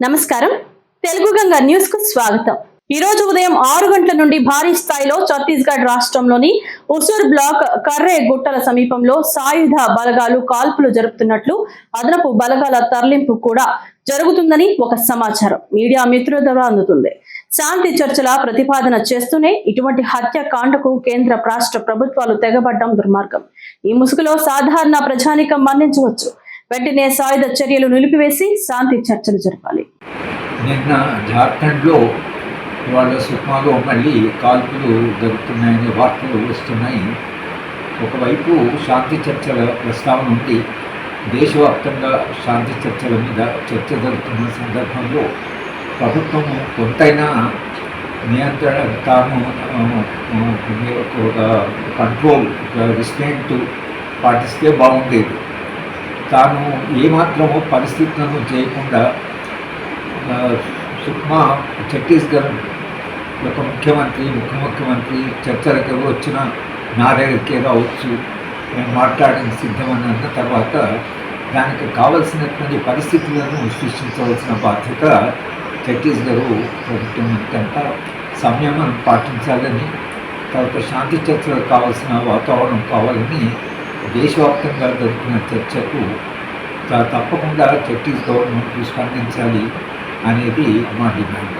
నమస్కారం. తెలుగు గంగ న్యూస్కు స్వాగతం. ఈ రోజు ఉదయం ఆరు గంటల నుండి భారీ స్థాయిలో ఛత్తీస్గఢ్ రాష్ట్రంలోని ఉసూర్ బ్లాక్ కర్రే గుట్టల సమీపంలో సాయుధ బలగాలు కాల్పులు జరుపుతున్నట్లు అదనపు బలగాల తరలింపు కూడా జరుగుతుందని ఒక సమాచారం. మీడియా మిత్రుల ద్వారా అందుతుంది. శాంతి చర్చల ప్రతిపాదన చేస్తూనే ఇటువంటి హత్యాకాండకు కేంద్ర రాష్ట్ర ప్రభుత్వాలు తెగబడ్డం దుర్మార్గం. ఈ ముసుగులో సాధారణ ప్రజానికం మన్నించవచ్చు. వెంటనే సాయుధ చర్యలు నిలిపివేసి శాంతి చర్చలు జరపాలి. నిన్న జార్ఖండ్లో వాళ్ళ సుక్మాలో మళ్ళీ కాల్పులు జరుగుతున్నాయనే వార్తలు వస్తున్నాయి. ఒకవైపు శాంతి చర్చల ప్రస్తావన ఉంది. దేశవ్యాప్తంగా శాంతి చర్చల మీద చర్చ జరుగుతున్న సందర్భంలో ప్రభుత్వం కొంతైనా నియంత్రణ తాను ఒక కంట్రోల్ రిస్ట్రెంట్ పాటిస్తే బాగుండేది. తాను ఏమాత్రమో పరిస్థితులను చేయకుండా సుక్మా ఛత్తీస్గఢ్ యొక్క ముఖ్యమంత్రి ముఖ్య ముఖ్యమంత్రి చర్చలకు ఎవరు వచ్చిన నా దగ్గరికే రావచ్చు నేను మాట్లాడడానికి సిద్ధమని అన్న తర్వాత దానికి కావలసినటువంటి పరిస్థితులను సృష్టించవలసిన బాధ్యత ఛత్తీస్గఢ్ ప్రభుత్వం కనుక సంయమం పాటించాలని తర్వాత శాంతి చర్చలకు కావాల్సిన వాతావరణం కావాలని దేశవ్యాప్తంగా జరుగుతున్న చర్చకు తప్పకుండా ఛత్తీస్ గవర్నమెంట్ స్పందించాలి. అనేది మా డిమాండ్.